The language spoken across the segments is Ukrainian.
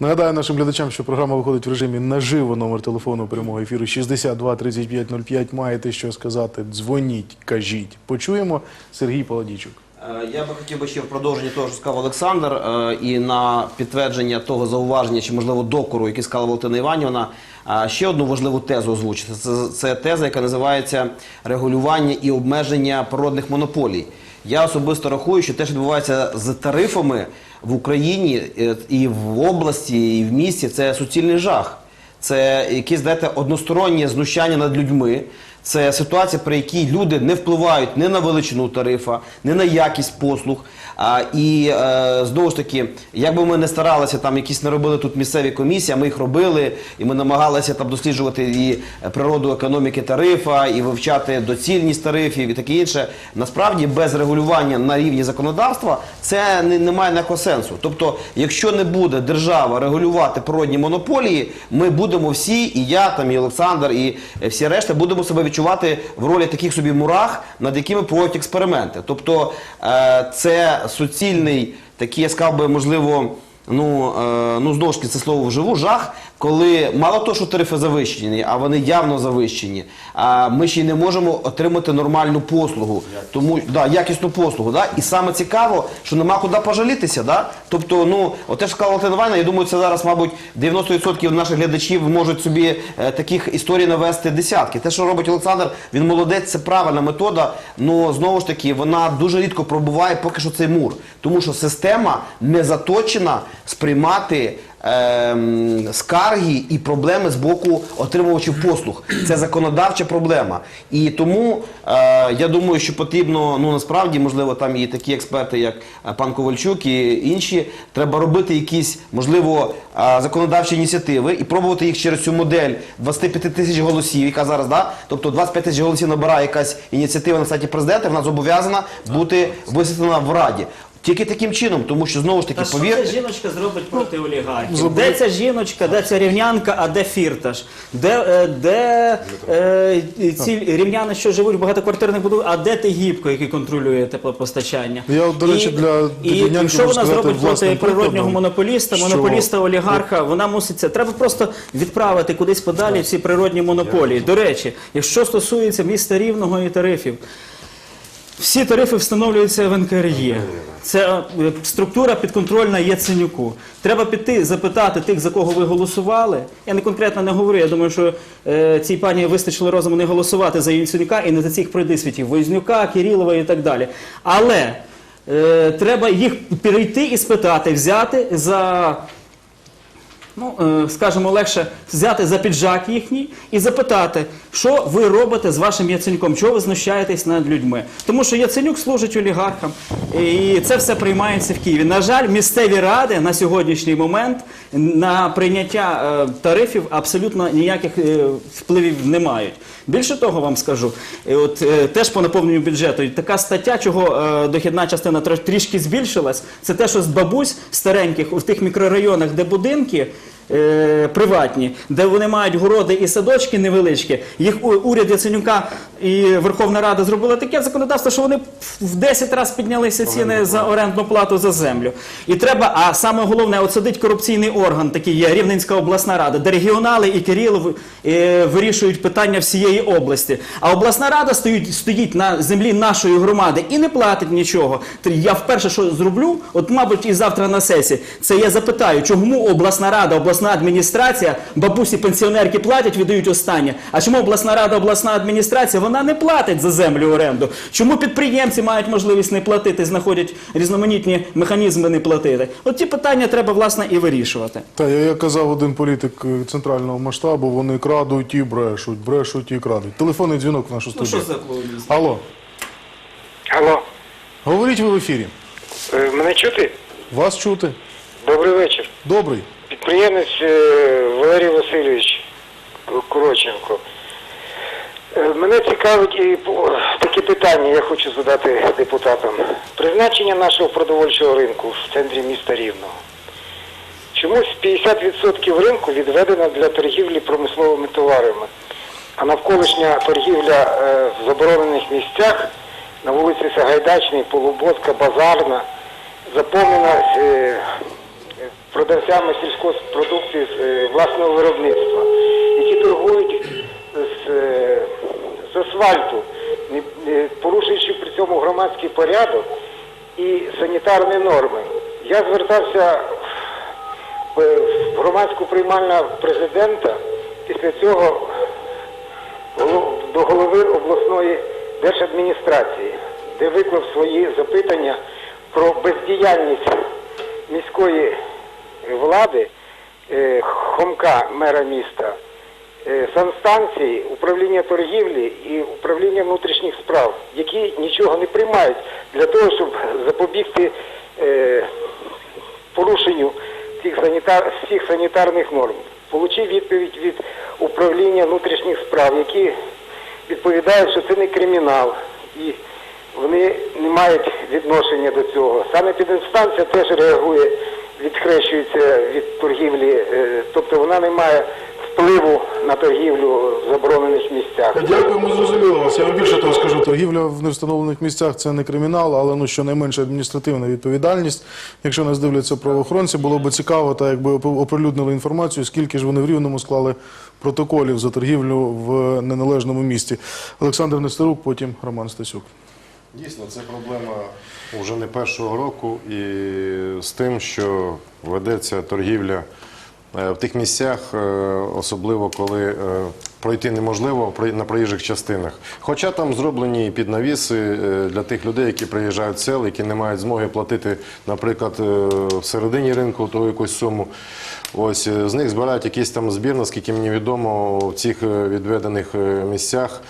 Нагадаю нашим глядачам, що програма виходить в режимі наживо. Номер телефону прямого ефіру 62 35 05. Маєте що сказати? Дзвоніть, кажіть. Почуємо. Сергій Паладійчук. Е, Я би хотів би ще в продовженні того, що сказав Олександр, е, і на підтвердження того зауваження чи можливо докору, який сказала Валентина Іванівна, е, ще одну важливу тезу озвучити. Це, це теза, яка називається регулювання і обмеження природних монополій. Я особисто рахую, що те, що відбувається з тарифами в Україні е, і в області, і в місті, це суцільний жах. Це якесь знаєте, одностороннє знущання над людьми. Це ситуація, при якій люди не впливають ні на величину тарифа, ні на якість послуг. І е, знову ж таки, як би ми не старалися, там якісь не робили тут місцеві комісії, а ми їх робили, і ми намагалися там досліджувати і природу економіки тарифа, і вивчати доцільність тарифів і таке інше. Насправді без регулювання на рівні законодавства це не, не має ніякого сенсу. Тобто, якщо не буде держава регулювати природні монополії, ми будемо всі, і я, там, і Олександр, і всі решта, будемо себе відчувати в ролі таких собі мурах, над якими проводять експерименти. Тобто е, це суцільний, такий, я сказав би, можливо. Ну, е, ну знову ж таки, це слово вживу жах, коли мало того, що тарифи завищені, а вони явно завищені. А ми ще й не можемо отримати нормальну послугу, тому да, якісну послугу. Да? І саме цікаво, що нема куди пожалітися. Да? Тобто, ну, от те, що сказала Іванівна, я думаю, це зараз, мабуть, 90% наших глядачів можуть собі е, таких історій навести десятки. Те, що робить Олександр, він молодець, це правильна метода. Ну знову ж таки, вона дуже рідко пробуває поки що цей мур, тому що система не заточена сприймати. Ем, Скарги і проблеми з боку отримувачів послуг. Це законодавча проблема. І тому е, я думаю, що потрібно, ну насправді, можливо, там і такі експерти, як е, пан Ковальчук і інші, треба робити якісь, можливо, е, законодавчі ініціативи і пробувати їх через цю модель 25 тисяч голосів, яка зараз, да? тобто 25 тисяч голосів набирає якась ініціатива на сайті президента, вона зобов'язана бути висвітлена в Раді. Тільки таким чином, тому що знову ж таки, Та що повірте. ця жіночка зробить проти олігархів? Де ця жіночка, де ця рівнянка, а де фірташ? Де, е, де е, ці рівняни, що живуть в багатоквартирних будинках, а де ти гібко, який контролює теплопостачання? Я, от, до речі, для і, рівнянки що можу вона сказати зробить проти власним природнього прикладом, монополіста, що- монополіста олігарха? Вона мусить це. Треба просто відправити кудись подалі ці природні монополії. До речі, якщо стосується міста рівного і тарифів. Всі тарифи встановлюються в НКРЄ. Це е, структура підконтрольна Яценюку. Треба піти запитати тих, за кого ви голосували. Я не конкретно не говорю. Я думаю, що е, цій пані вистачило розуму не голосувати за Яценюка і не за цих придисвітів Вознюка, Кирилова і так далі. Але е, треба їх перейти і спитати, взяти за ну, е, скажімо, легше взяти за піджак їхній і запитати, що ви робите з вашим Яценюком, чого ви знущаєтесь над людьми. Тому що Яценюк служить олігархам, і це все приймається в Києві. На жаль, місцеві ради на сьогоднішній момент на прийняття е, тарифів абсолютно ніяких е, впливів не мають. Більше того, вам скажу, от теж по наповненню бюджету така стаття, чого дохідна частина трішки збільшилась, це те, що з бабусь стареньких у тих мікрорайонах, де будинки. Е, Приватні, де вони мають городи і садочки невеличкі, їх уряд Яценюка і Верховна Рада зробила таке законодавство, що вони в 10 разів піднялися ціни за орендну плату за землю. І треба, а саме головне, от сидить корупційний орган, такий є Рівненська обласна рада, де регіонали і Кирилов е, вирішують питання всієї області. А обласна рада стоїть, стоїть на землі нашої громади і не платить нічого. Я вперше що зроблю, от мабуть, і завтра на сесії, це я запитаю, чому обласна рада, обласна адміністрація, бабусі пенсіонерки платять, віддають останнє. А чому обласна рада, обласна адміністрація, вона не платить за землю оренду? Чому підприємці мають можливість не платити, знаходять різноманітні механізми не платити? От ті питання треба власне і вирішувати. Та я, як казав один політик е, центрального масштабу, вони крадуть і брешуть, брешуть і крадуть. Телефонний дзвінок в нашу Ну що за? Алло, Алло, говоріть ви в ефірі. е, мене чути? Вас чути? Добрий вечір. Добрий. Підприємець е, Валерій Васильович Куроченко. Е, Мене цікавить і такі питання, я хочу задати депутатам. Призначення нашого продовольчого ринку в центрі міста Рівного. Чомусь 50% ринку відведено для торгівлі промисловими товарами, а навколишня торгівля е, в заборонених місцях на вулиці Сагайдачній, Полуботка, Базарна заповнена продавцями сільськогоспродукції з е, власного виробництва, які торгують з, е, з асфальту, порушуючи при цьому громадський порядок і санітарні норми. Я звертався в громадську приймальну президента після цього до голови обласної держадміністрації, де виклав свої запитання про бездіяльність міської влади, е, Хомка, мера міста, е, санстанції, управління торгівлі і управління внутрішніх справ, які нічого не приймають для того, щоб запобігти е, порушенню цих санітар, всіх санітарних норм. Получив відповідь від управління внутрішніх справ, які відповідають, що це не кримінал, і вони не мають відношення до цього. Саме підінстанція теж реагує, відхрещується від торгівлі, е, тобто вона не має впливу на торгівлю в заборонених місцях. Дякуємо, зрозуміло вас. Я вам більше того скажу, торгівля в невстановлених місцях це не кримінал, але ну щонайменше адміністративна відповідальність. Якщо нас дивляться правоохоронці, було б цікаво, та якби опри- оприлюднили інформацію, скільки ж вони в рівному склали протоколів за торгівлю в неналежному місті. Олександр Нестерук, потім Роман Стасюк. Дійсно, це проблема вже не першого року і з тим, що ведеться торгівля е, в тих місцях, е, особливо коли е, пройти неможливо на проїжджих частинах. Хоча там зроблені піднавіси для тих людей, які приїжджають в сел, які не мають змоги платити, наприклад, е, в середині ринку ту якусь суму. Ось з них збирають якийсь там збір, наскільки мені відомо, в цих відведених місцях.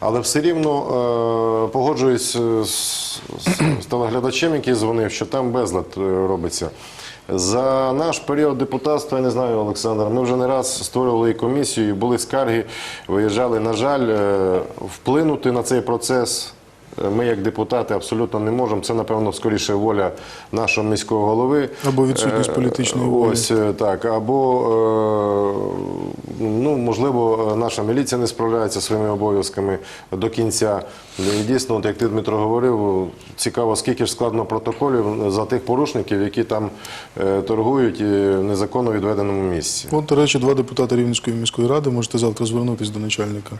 Але все рівно е, погоджуюсь е, з, телеглядачем, який дзвонив, що там безлад е, робиться. За наш період депутатства, я не знаю, Олександр, ми вже не раз створювали і комісію, і були скарги, виїжджали. На жаль, вплинути на цей процес ми, як депутати, абсолютно не можемо. Це, напевно, скоріше воля нашого міського голови. Або відсутність Е, політичної волі. Ось е, так. Або, е, ну, можливо, е, наша міліція не справляється своїми обов'язками до кінця. І дійсно, от як ти, Дмитро, говорив, цікаво, скільки ж складно протоколів за тих порушників, які там е, торгують в незаконно відведеному місці. От, до речі, два депутати Рівненської міської ради. Можете завтра звернутися до начальника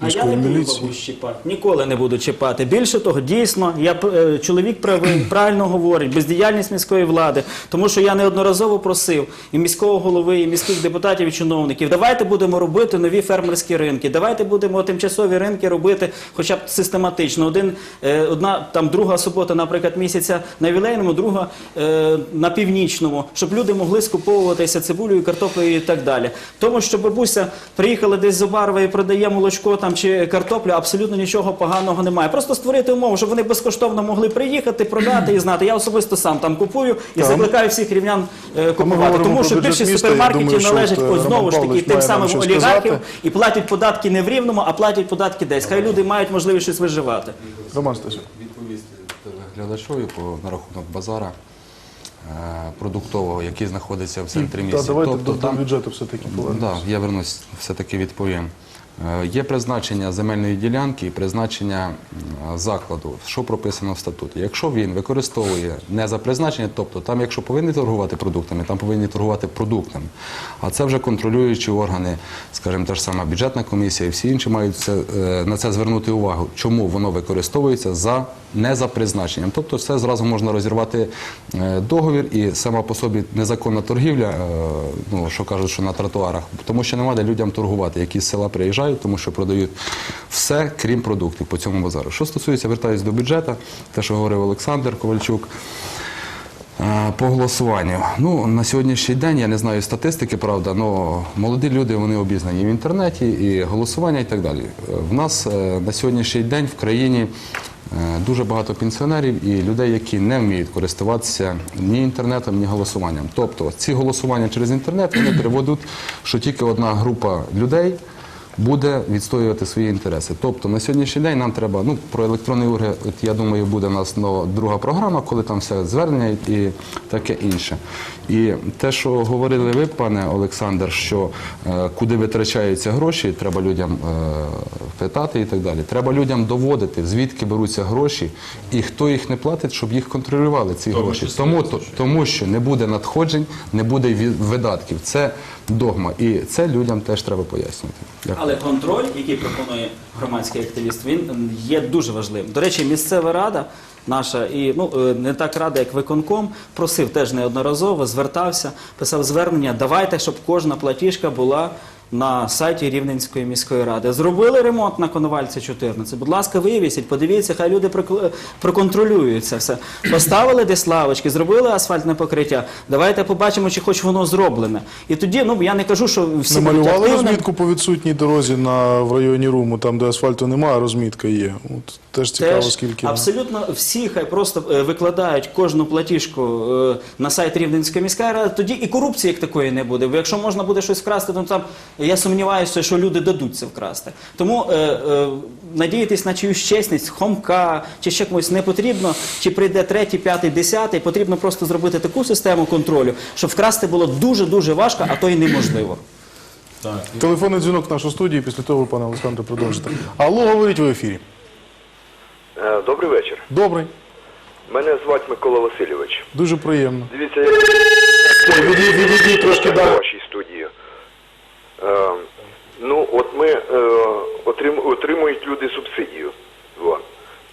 А я не буду бабусь чіпати. Ніколи не буду чіпати. Більше того, дійсно, я е, чоловік правий, правильно говорить, бездіяльність міської влади. Тому що я неодноразово просив і міського голови, і міських депутатів і чиновників. Давайте будемо робити нові фермерські ринки. Давайте будемо тимчасові ринки робити, хоча б систематично. Один е, одна там друга субота, наприклад, місяця на вілейному, друга е, на північному, щоб люди могли скуповуватися цибулею, картоплею і так далі. Тому що бабуся приїхала десь з Обарова і продає молочко там чи картоплю, абсолютно нічого поганого немає. Просто створити умови, щоб вони безкоштовно могли приїхати, продати і знати. Я особисто сам там купую і Так. закликаю всіх рівнян е, купувати. Тому що більшість супермаркетів думаю, е, ось знову ж таки тим самим олігархів і платять податки не в рівному, а платять податки десь. Хай люди мають можливість щось виживати. Роман Стасюк. відповісти глядачові по на рахунок базара е, продуктового, який знаходиться в центрі Та міста. давайте тобто до, там до бюджету все-таки да, я вернусь, все-таки відповім. Е, Є призначення земельної ділянки і призначення закладу, що прописано в статуті. Якщо він використовує не за призначення, тобто там, якщо повинні торгувати продуктами, там повинні торгувати продуктами. А це вже контролюючі органи, скажімо, та ж сама бюджетна комісія і всі інші мають це, е, на це звернути увагу, чому воно використовується за не за призначенням. Тобто, все зразу можна розірвати е, договір і сама по собі незаконна торгівля, ну що кажуть, що на тротуарах, тому що немає де людям торгувати, які з села приїжджають, тому що продають все, крім продуктів по цьому базару. Що стосується, вертаюсь до бюджету, те, що говорив Олександр Ковальчук. Е, По голосуванню. Ну, на сьогоднішній день я не знаю статистики, правда, але молоді люди вони обізнані в інтернеті, і голосування і так далі. В нас е, на сьогоднішній день в країні е, дуже багато пенсіонерів і людей, які не вміють користуватися ні інтернетом, ні голосуванням. Тобто ці голосування через інтернет вони приводять, що тільки одна група людей буде відстоювати свої інтереси. Тобто на сьогоднішній день нам треба, ну про електронний уряд, я думаю, буде у нас нова друга програма, коли там все звернення і таке інше. І те, що говорили ви, пане Олександр, що е, куди витрачаються гроші, треба людям е, питати і так далі. Треба людям доводити, звідки беруться гроші і хто їх не платить, щоб їх контролювали ці гроші. Тому, тому що не буде надходжень, не буде видатків. Це догма. І це людям теж треба пояснювати. Дякую. Але контроль, який пропонує громадський активіст, він є дуже важливим. До речі, місцева рада наша і ну е, не так рада, як виконком, просив теж неодноразово, звертався, писав звернення. Давайте, щоб кожна платіжка була. На сайті Рівненської міської ради зробили ремонт на Коновальці 14. Будь ласка, вивісіть, подивіться, хай люди проконтролюють це все. Поставили десь лавочки, зробили асфальтне покриття. Давайте побачимо, чи хоч воно зроблене. І тоді, ну я не кажу, що всі будуть Намалювали розмітку по відсутній дорозі на в районі Руму, там де асфальту немає, розмітка є. От теж цікаво, Теж скільки. абсолютно всі хай просто е, викладають кожну платіжку е, на сайт Рівненської міської ради, тоді і корупції як такої не буде. Бо якщо можна буде щось вкрасти, то там я сумніваюся, що люди дадуть це вкрасти. Тому е, е, надіятись на чиюсь чесність, хомка чи ще комусь не потрібно. Чи прийде третій, п'ятий, десятий, потрібно просто зробити таку систему контролю, щоб вкрасти було дуже дуже важко, а то й неможливо. Телефонний дзвінок в нашу студію, після того ви, пане Олександре, продовжите. Алло, говоріть в ефірі. Е, Добрий вечір. Добрий, Мене звати Микола Васильович. дуже приємно. Дивіться, я Відійдіть, відійдіть трошки в далі. вашій студії. Ну, от ми е, отрим, отримують люди субсидію. Во.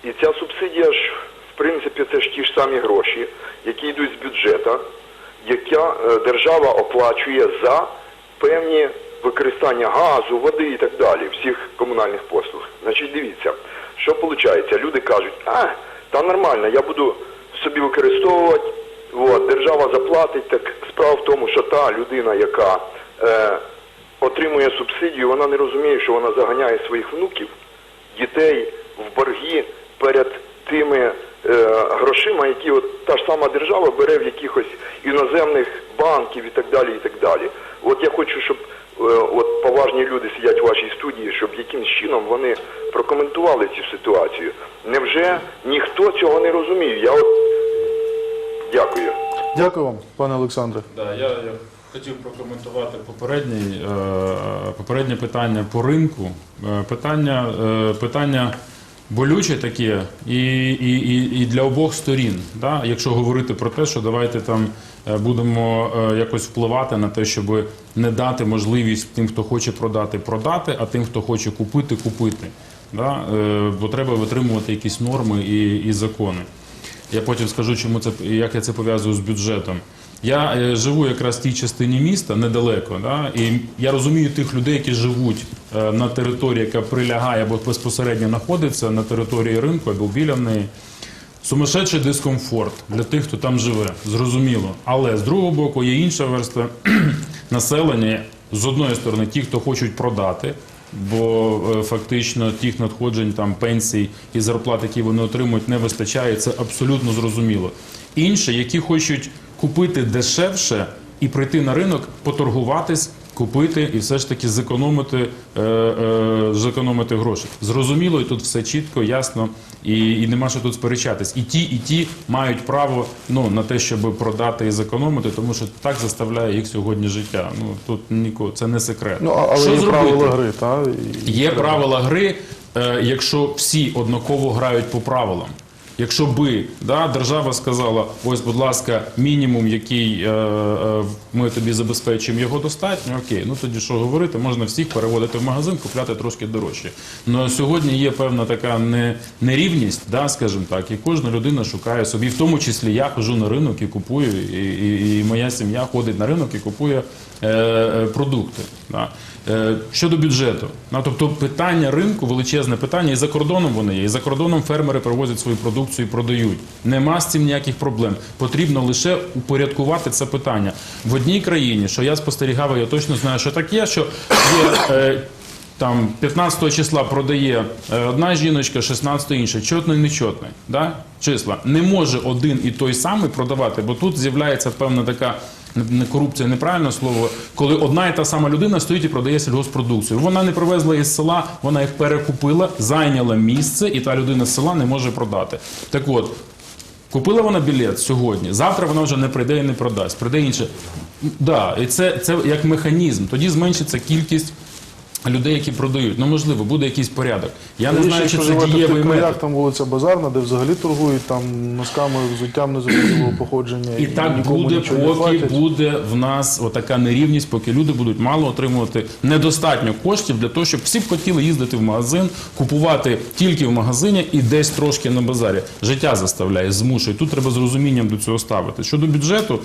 І ця субсидія ж, в принципі, це ж ті ж самі гроші, які йдуть з бюджету, яка е, держава оплачує за певні використання газу, води і так далі, всіх комунальних послуг. Значить, дивіться, що виходить? Люди кажуть, а, та нормально, я буду собі використовувати, от, держава заплатить. Так справа в тому, що та людина, яка е, отримує субсидію, вона не розуміє, що вона заганяє своїх внуків, дітей в борги перед тими е, грошима, які от та ж сама держава бере в якихось іноземних банків і так далі. і так далі. От я хочу, щоб е, от поважні люди сидять у вашій студії, щоб якимсь чином вони прокоментували цю ситуацію. Невже ніхто цього не розуміє? Я от дякую. Дякую вам, пане Олександре. Да, я, я хотів прокоментувати попередній, е, попереднє питання по ринку. Е, питання, е, питання болюче таке і, і, і, і для обох сторін. Да? Якщо говорити про те, що давайте там будемо якось впливати на те, щоб не дати можливість тим, хто хоче продати, продати, а тим, хто хоче купити, купити. Да? Бо треба витримувати якісь норми і, і закони. Я потім скажу, чому це як я це пов'язую з бюджетом. Я е, живу якраз в тій частині міста недалеко, да? і я розумію тих людей, які живуть е, на території, яка прилягає або безпосередньо знаходиться на території ринку або біля неї. Сумасшедший дискомфорт для тих, хто там живе, зрозуміло. Але з другого боку є інша верства населення. З одної сторони, ті, хто хочуть продати, бо е, фактично тих надходжень там пенсій і зарплат, які вони отримують, не вистачає. Це абсолютно зрозуміло. Інші, які хочуть купити дешевше і прийти на ринок, поторгуватись, купити і все ж таки зекономити, е, е, зекономити гроші. Зрозуміло, і тут все чітко, ясно, і, і нема що тут сперечатись. І ті, і ті мають право ну, на те, щоб продати і зекономити, тому що так заставляє їх сьогодні життя. Ну тут нікого, це не секрет. Ну, але Що є зробити? правила гри, та? і- Є правила гри, е, якщо всі однаково грають по правилам. Якщо би да, держава сказала, ось, будь ласка, мінімум, який е, е, ми тобі забезпечуємо, його достатньо, окей, ну тоді що говорити, можна всіх переводити в магазин, купляти трошки дорожче. Ну сьогодні є певна така не, нерівність, да, скажімо так, і кожна людина шукає собі, в тому числі я хожу на ринок і купую, і, і, і моя сім'я ходить на ринок і купує е, е, продукти. Да. Е, Щодо бюджету, тобто питання ринку величезне питання, і за кордоном вони є. І за кордоном фермери привозять свою продукцію і продають. Нема з цим ніяких проблем. Потрібно лише упорядкувати це питання в одній країні, що я спостерігав, я точно знаю, що так є, що є. Е, там 15 числа продає е, одна жіночка, 16 інша, чотний, нечотний, да? числа. Не може один і той самий продавати, бо тут з'являється певна така корупція, неправильне слово, коли одна і та сама людина стоїть і продає сільгоспродукцію. Вона не привезла із села, вона їх перекупила, зайняла місце, і та людина з села не може продати. Так от. Купила вона білет сьогодні, завтра вона вже не прийде і не продасть, прийде інше. Да, і це, це як механізм. Тоді зменшиться кількість людей, які продають. Ну можливо, буде якийсь порядок. Я не знаю, чи це дієвий метод. там вулиця Базарна, де взагалі торгують там носками, взуттям незрозумілого походження. І так буде, поки буде в нас отака нерівність, поки люди будуть мало отримувати недостатньо коштів для того, щоб всі б хотіли їздити в магазин, купувати тільки в магазині і десь трошки на базарі. Життя заставляє, змушує. Тут треба з розумінням до цього ставити. Щодо бюджету,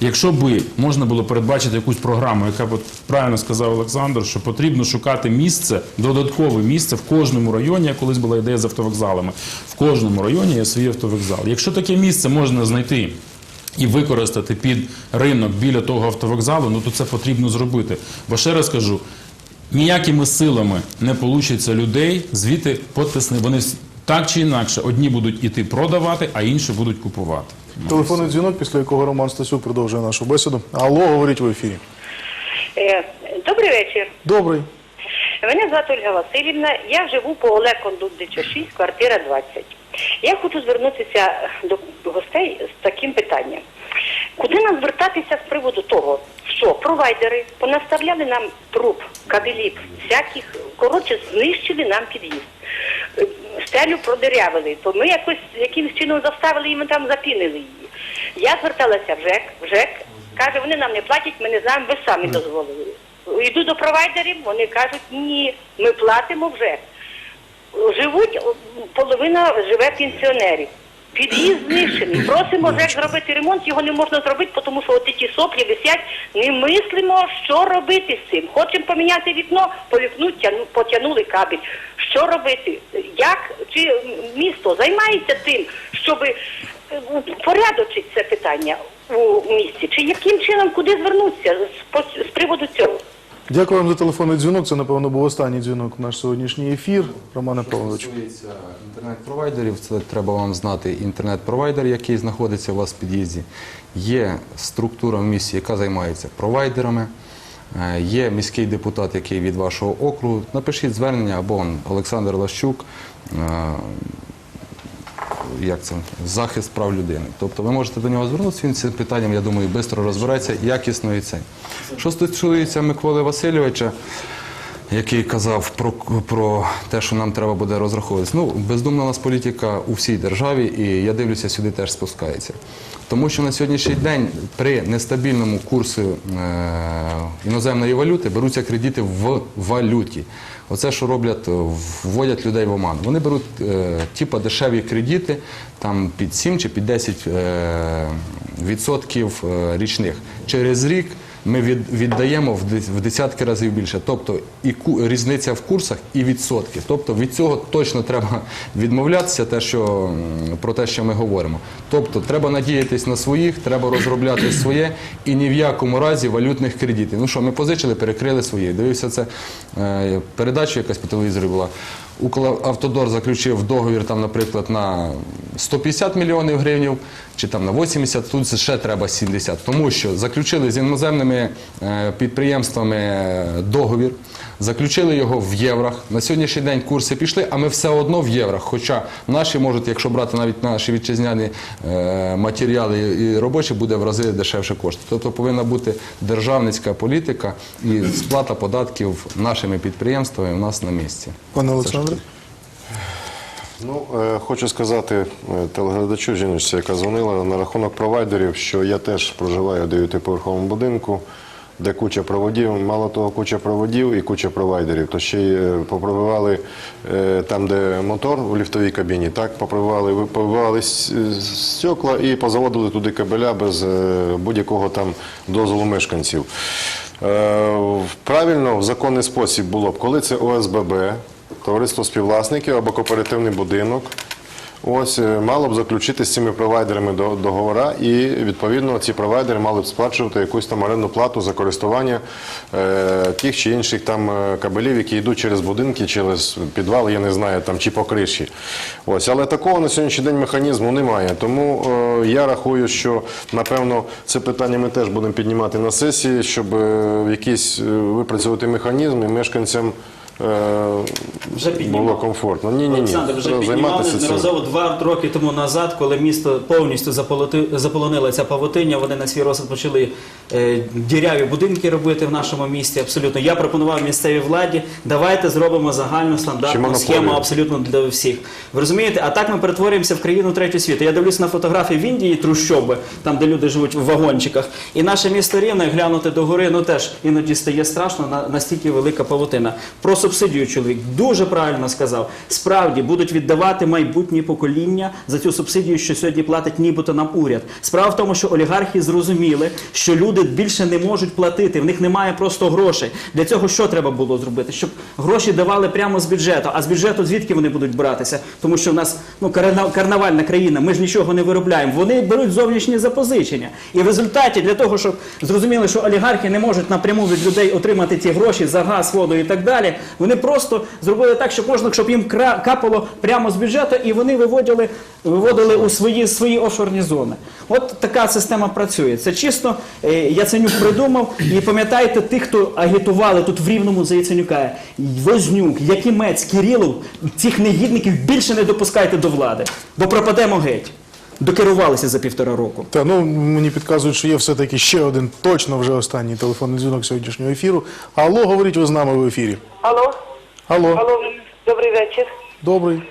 якщо би можна було передбачити якусь програму, яка б правильно сказав Олександр, що потрібно шукати місце, додаткове місце в кожному районі. Колись була ідея з автовокзалами. В кожному районі є свій автовокзал. Якщо таке місце можна знайти і використати під ринок біля того автовокзалу, ну то це потрібно зробити. Бо ще раз кажу, ніякими силами не вийде людей звідти потисни. Вони так чи інакше одні будуть іти продавати, а інші будуть купувати. Телефонний дзвінок, після якого Роман Стасюк продовжує нашу бесіду. Алло, говоріть в ефірі. Е, Добрий вечір. Добрий. Мене звати Ольга Васильівна. Я живу по Олег Кондудича 6, квартира 20. Я хочу звернутися до гостей з таким питанням. Куди нам звертатися з приводу того, що провайдери понаставляли нам труб, кабелів, всяких, коротше, знищили нам під'їзд. Стелю продирявили, то ми якось якимось чином заставили і ми там запінили її. Я зверталася в ЖЕК, в ЖЕК каже, вони нам не платять, ми не знаємо, ви самі дозволили. Йду до провайдерів, вони кажуть, ні, ми платимо вже. Живуть, половина живе пенсіонерів. Під'їзд знищений. Просимо ЖЕК зробити ремонт, його не можна зробити, тому що от ті соплі висять. Не мислимо, що робити з цим. Хочемо поміняти вікно, по вікну тяну- потягнули кабель. Що робити? Як чи місто займається тим, щоб порядочити це питання у місті? Чи яким чином куди звернутися з, з приводу цього? Дякую вам за телефонний дзвінок. Це, напевно, був останній дзвінок в наш сьогоднішній ефір. Романе Павлович. стосується інтернет-провайдерів, це треба вам знати інтернет-провайдер, який знаходиться у вас в під'їзді. Є структура в місті, яка займається провайдерами. Е, Є міський депутат, який від вашого округу. Напишіть звернення або он, Олександр Лащук, е, як це захист прав людини. Тобто ви можете до нього звернутися, він цим питанням, я думаю, швидко розбереться, якісно і це. Що стосується Миколи Васильовича, який казав про, про те, що нам треба буде розраховуватися. Ну, бездумна у нас політика у всій державі, і я дивлюся, сюди теж спускається. Тому що на сьогоднішній день при нестабільному курсі е, іноземної валюти беруться кредити в валюті. Оце, що роблять, вводять людей в оман. Вони беруть е, типа дешеві кредити там під 7 чи під 10 е, відсотків е, річних. Через рік ми від, віддаємо в, в десятки разів більше. Тобто і різниця в курсах, і відсотки. Тобто від цього точно треба відмовлятися, те, що, про те, що ми говоримо. Тобто треба надіятись на своїх, треба розробляти своє і ні в якому разі валютних кредитів. Ну що, ми позичили, перекрили свої. Дивився це е, передача якась по телевізорі була. Укравтодор заключив договір, там, наприклад, на 150 мільйонів гривень, чи там на 80, тут ще треба 70. Тому що заключили з іноземними е, підприємствами е, договір, заключили його в єврах. На сьогоднішній день курси пішли, а ми все одно в єврах. Хоча наші можуть, якщо брати навіть наші вітчизняні е, матеріали і робочі, буде в рази дешевше кошти. Тобто повинна бути державницька політика і сплата податків нашими підприємствами у нас на місці. Пане Олександре. Ну, е, хочу сказати е, телеглядачу жіночці, яка дзвонила на рахунок провайдерів, що я теж проживаю у дев'ятиповерховому будинку, де куча проводів. Мало того, куча проводів і куча провайдерів. То ще й е, попробивали е, там, де мотор у ліфтовій кабіні, так попробували, побивали стекла і позаводили туди кабеля без е, будь-якого там дозволу мешканців. Правильно, в законний спосіб було б, коли це ОСББ, товариство співвласників або кооперативний будинок. Ось е, мало б заключити з цими провайдерами до- договора, і відповідно ці провайдери мали б сплачувати якусь там орендну плату за користування е, тих чи інших там е, кабелів, які йдуть через будинки, через підвал, я не знаю, там чи по криші. Ось, але такого на сьогоднішній день механізму немає. Тому я рахую, що напевно це питання ми теж будемо піднімати на сесії, щоб е, якийсь випрацювати механізм і мешканцям. Е, Вже піднімали. було комфортно. Ні, ні, ні. Олександр, вже Треба піднімали займатися цим. два роки тому назад, коли місто повністю заполоти- заполонила ця павутиння, вони на свій розсуд почали е, діряві будинки робити в нашому місті. Абсолютно. Я пропонував місцевій владі, давайте зробимо загальну Чи стандартну монополію? схему абсолютно для всіх. Ви розумієте? А так ми перетворюємося в країну третього світу. Я дивлюся на фотографії в Індії, трущоби, там, де люди живуть в вагончиках. І наше місто рівне глянути до гори, ну теж іноді стає страшно, на- настільки велика павутина. Про субсидію чоловік дуже правильно сказав. Справді будуть віддавати майбутні покоління за цю субсидію, що сьогодні платить нібито нам уряд. Справа в тому, що олігархи зрозуміли, що люди більше не можуть платити, в них немає просто грошей. Для цього що треба було зробити? Щоб гроші давали прямо з бюджету. А з бюджету звідки вони будуть братися? Тому що в нас ну карна- карнавальна країна, ми ж нічого не виробляємо. Вони беруть зовнішні запозичення. І в результаті для того, щоб зрозуміли, що олігархи не можуть напряму від людей отримати ті гроші за газ, воду і так далі. Вони просто зробили так, щоб можна, щоб їм капало прямо з бюджету, і вони виводили, виводили у свої, свої офшорні зони. От така система працює. Це чисто е, Яценюк придумав. І пам'ятаєте тих, хто агітували тут в Рівному за Яценюка, Вознюк, Якимець, Кирилов, цих негідників більше не допускайте до влади, бо пропадемо геть. Докерувалися за півтора року. Та ну мені підказують, що є все-таки ще один точно вже останній телефонний дзвінок сьогоднішнього ефіру. Алло, говоріть ви з нами в ефірі. Алло, Алло, алло, добрий вечір. добрий.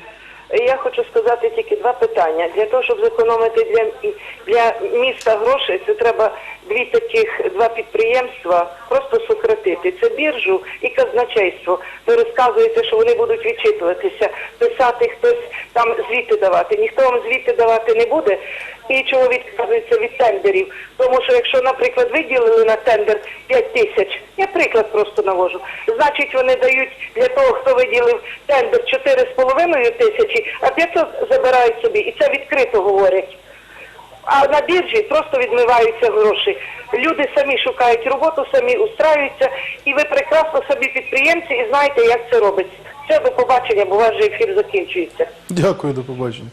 Я хочу сказати тільки два питання. Для того, щоб зекономити для, для міста гроші, це треба дві таких два підприємства просто сократити. Це біржу і казначейство. Ви розказуєте, що вони будуть відчитуватися, писати хтось там звіти давати. Ніхто вам звіти давати не буде. І чого відказується від тендерів. Тому що якщо, наприклад, виділили на тендер 5 тисяч, я приклад просто навожу, значить вони дають для того, хто виділив тендер 4,5 тисячі, а 500 забирають собі. І це відкрито говорять. А на біржі просто відмиваються гроші. Люди самі шукають роботу, самі устраюються, і ви прекрасно собі підприємці і знаєте, як це робиться. Все, до побачення, бо ваш же ефір закінчується. Дякую, до побачення.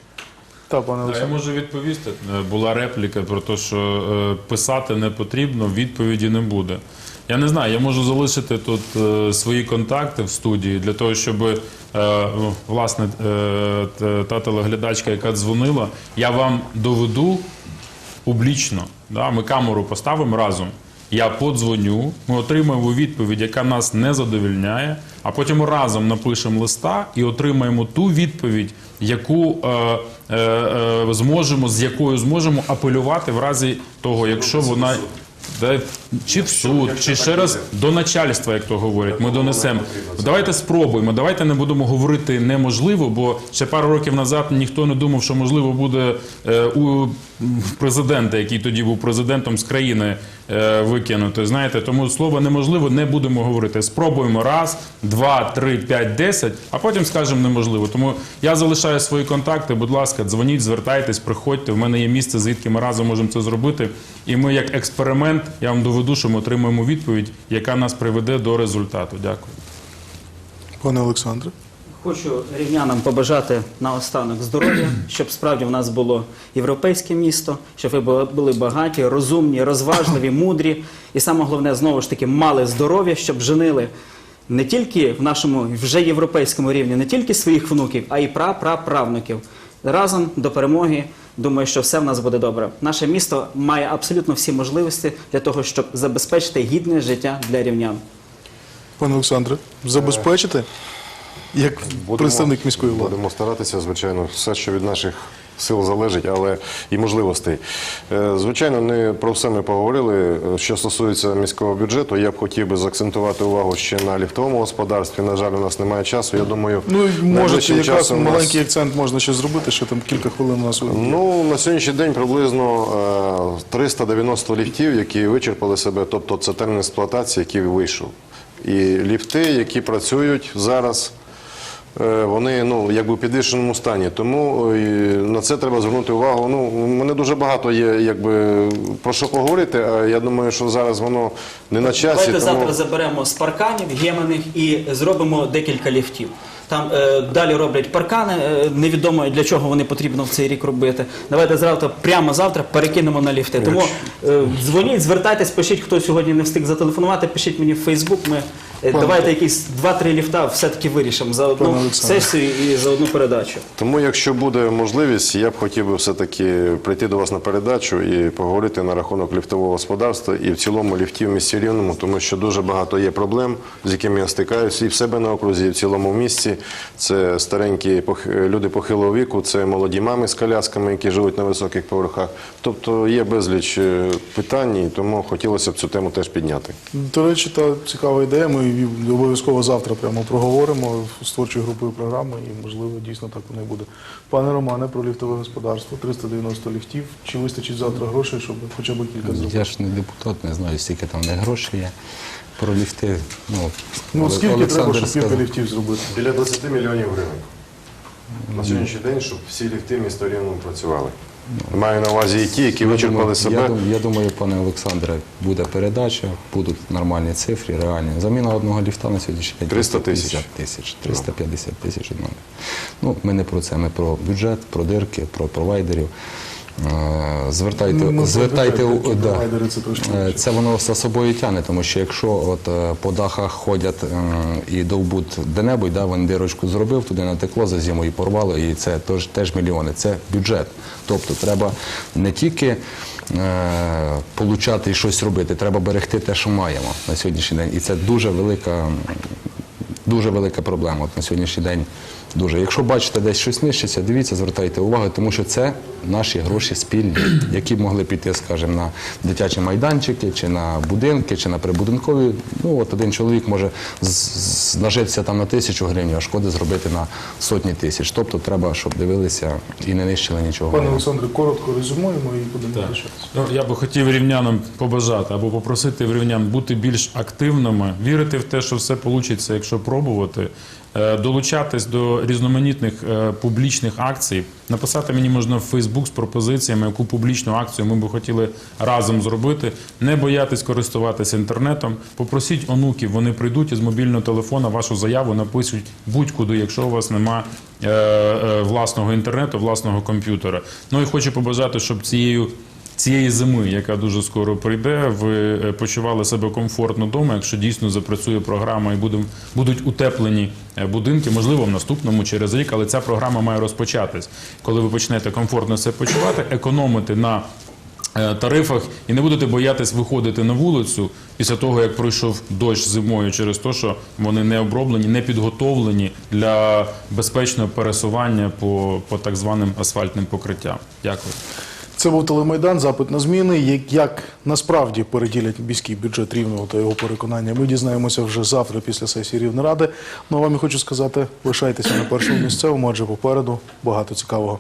Та, пане Я можу відповісти. Е, Була репліка про те, що е, писати не потрібно, відповіді не буде. Я не знаю, я можу залишити тут е, свої контакти в студії для того, щоб власне та телеглядачка, яка дзвонила, я вам доведу публічно. Да? Ми камеру поставимо разом. Я подзвоню, ми отримаємо відповідь, яка нас не задовільняє, а потім разом напишемо листа і отримаємо ту відповідь, яку е, е, е, зможемо, з якою зможемо апелювати в разі того, якщо вона. Чи в суд, чи ще раз до начальства, як то говорять, ми донесемо. Давайте спробуємо. Давайте не будемо говорити неможливо, бо ще пару років назад ніхто не думав, що можливо буде е, у президента, який тоді був президентом з країни викинути. Знаєте, тому слово неможливо не будемо говорити. Спробуємо раз, два, три, п'ять, десять, а потім скажемо неможливо. Тому я залишаю свої контакти. Будь ласка, дзвоніть, звертайтесь, приходьте. У мене є місце, звідки ми разом можемо це зробити. І ми, як експеримент, я вам доведу, що ми отримаємо відповідь, яка нас приведе до результату. Дякую. Пане Олександре. Хочу рівнянам побажати наостанок здоров'я, щоб справді в нас було європейське місто, щоб ви були- багаті, розумні, розважливі, мудрі, і саме головне, знову ж таки, мали здоров'я, щоб женили не тільки в нашому вже європейському рівні, не тільки своїх внуків, а й пра-пра-правнуків. Разом до перемоги. Думаю, що все в нас буде добре. Наше місто має абсолютно всі можливості для того, щоб забезпечити гідне життя для рівнян. Пане Олександре, забезпечите, як представник міської влади. Будемо старатися, звичайно, все, що від наших сил залежить, але і можливостей. Е, Звичайно, не про все ми поговорили. Е, Що стосується міського бюджету, я б хотів би заакцентувати увагу ще на ліфтовому господарстві. На жаль, у нас немає часу. Я думаю, Ну, найближчим якраз нас- маленький акцент можна ще зробити, що там кілька хвилин у нас. Ну, на сьогоднішній день приблизно е, 390 ліфтів, які вичерпали себе, тобто це термін експлуатації, який вийшов. І ліфти, які працюють зараз, е, вони ну, якби в підвищеному стані. Тому е, на це треба звернути увагу. Ну, у мене дуже багато є якби, про що поговорити, а я думаю, що зараз воно не на часі. Давайте тому... завтра заберемо з парканів гемених і зробимо декілька ліфтів. Там е, далі роблять паркани, е, невідомо для чого вони потрібно в цей рік робити. Давайте завтра, прямо завтра перекинемо на ліфти. Тому е, дзвоніть, звертайтесь, пишіть, хто сьогодні не встиг зателефонувати, пишіть мені в Фейсбук. Ми е, давайте якісь 2-3 ліфта все-таки вирішимо за одну. Сесію і за одну передачу. Тому, якщо буде можливість, я б хотів би все-таки прийти до вас на передачу і поговорити на рахунок ліфтового господарства і в цілому ліфтів в місті Рівному, тому що дуже багато є проблем, з якими я стикаюся і в себе на окрузі, і в цілому місті. Це старенькі люди похилого віку, це молоді мами з колясками, які живуть на високих поверхах. Тобто є безліч е, питань, і тому хотілося б цю тему теж підняти. До речі, та цікава ідея. Ми обов'язково завтра прямо проговоримо з творчою групою програми, і можливо дійсно так воно і буде. Пане Романе, про ліфтове господарство, 390 ліфтів. Чи вистачить завтра грошей, щоб хоча б кілька зробити? Я ж не депутат, не знаю, скільки там не грошей є. Про ліфти. Ну, Ну скільки треба, щоб кілька ліфтів зробити? Біля 20 мільйонів гривень. На сьогоднішній день, щоб всі ліфти міста Рівному працювали. Маю на увазі і ті, які вичерпали себе. Я, я думаю, пане Олександре, буде передача, будуть нормальні цифри, реальні. Заміна одного ліфта на сьогоднішній день 300 тисяч. 350 тисяч. 350 тисяч одного. Ну, ми не про це, ми про бюджет, про дирки, про провайдерів. Е, Звертайте, Ну, звертайте да. це трошки Е. Це воно за собою тягне, тому що якщо от е, по дахах ходять і довбуть де-небудь, да, він дирочку зробив, туди натекло за зиму і порвало, і це теж, теж мільйони. Це бюджет. Тобто треба не тільки е, получати і щось робити, треба берегти те, що маємо на сьогоднішній день. І це дуже велика, дуже велика проблема от на сьогоднішній день. Дуже. Якщо бачите, десь щось нищиться, дивіться, звертайте увагу, тому що це наші гроші спільні, які могли піти, скажімо, на дитячі майданчики, чи на будинки, чи на прибудинкові. Ну, от один чоловік може з- з- нажитися там на тисячу гривень, а шкоди зробити на сотні тисяч. Тобто треба, щоб дивилися і не нищили нічого. Пане Олександре, коротко резюмуємо і будемо. Ну, я би хотів рівнянам побажати або попросити рівнян бути більш активними, вірити в те, що все вийде, якщо пробувати, е, долучатись до різноманітних е, публічних акцій, написати мені можна в Фейсбук з пропозиціями, яку публічну акцію ми би хотіли разом зробити, не боятись користуватися інтернетом. Попросіть онуків, вони прийдуть із мобільного телефона вашу заяву напишуть будь-куди, якщо у вас нема е, власного інтернету, власного комп'ютера. Ну і хочу побажати, щоб цією цієї зими, яка дуже скоро прийде, ви е, почували себе комфортно вдома, якщо дійсно запрацює програма і будуть утеплені е, будинки, можливо, в наступному через рік, але ця програма має розпочатись. Коли ви почнете комфортно себе почувати, економити на е, тарифах і не будете боятись виходити на вулицю після того, як пройшов дощ зимою через те, що вони не оброблені, не підготовлені для безпечного пересування по, по так званим асфальтним покриттям. Дякую. Це був телемайдан, запит на зміни. Як, насправді переділять міський бюджет рівного та його переконання, ми дізнаємося вже завтра після сесії Рівнеради. Ну а вам я хочу сказати, лишайтеся на першому місцевому, адже попереду багато цікавого.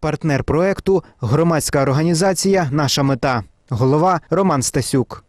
Партнер проекту громадська організація Наша мета. Голова Роман Стасюк.